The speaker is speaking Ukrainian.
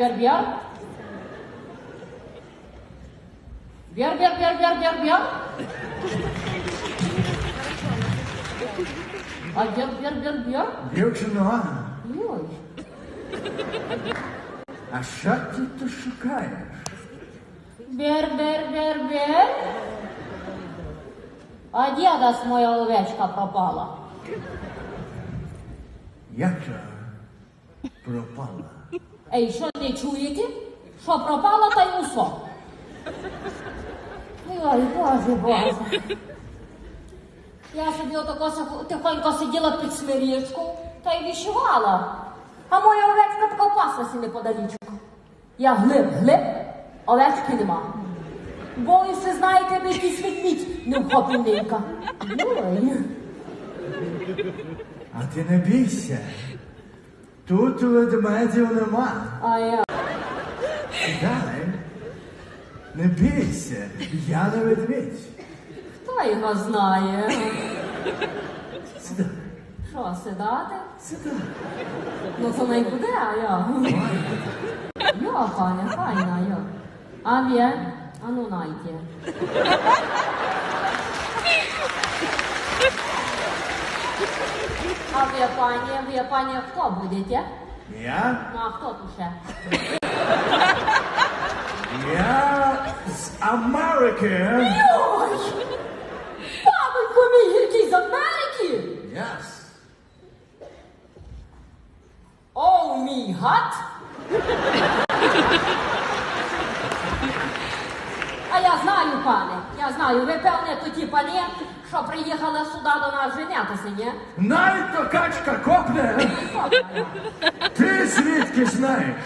бер, бер. Бер, бер, бер, бер, бер, бер. А бер, бер, бер, бер. Дівчино, Ой. а що ти тут шукаєш? Бер, бер, бер, бер. А діда ж моя овечка пропала. Як пропала? Ей, що не чуєте? Що пропала, та й усо. Ой, боже, боже. Я собі отако тихонько сиділа під смирічку та й вишивала. А моя овечка така впаслася неподалічку. Я глиб, глиб, овечки нема. Боюся, знаєте, би якийсь ведмідь не вхопив нинька. Ой. А ти не бійся. Тут ведмедів нема. А я. Сідай. Не бійся, я не ведмідь. Хто його знає? Сідай, Що, сідати? сідай. Ну to найкуди, а я. Jo, panie, fajna, jo. A wie? A no najdzie. A wie panie, wie panie, kto będziecie? Я? No a kto tu się? Я з Америки. Oj! Папенько мій який з Америки! Yes. О, мій гад! А я знаю, пане, я знаю, ви певне тоді пані, що приїхали сюди до нас женятися, ні? Навіть то качка копне. Ти звідки знаєш?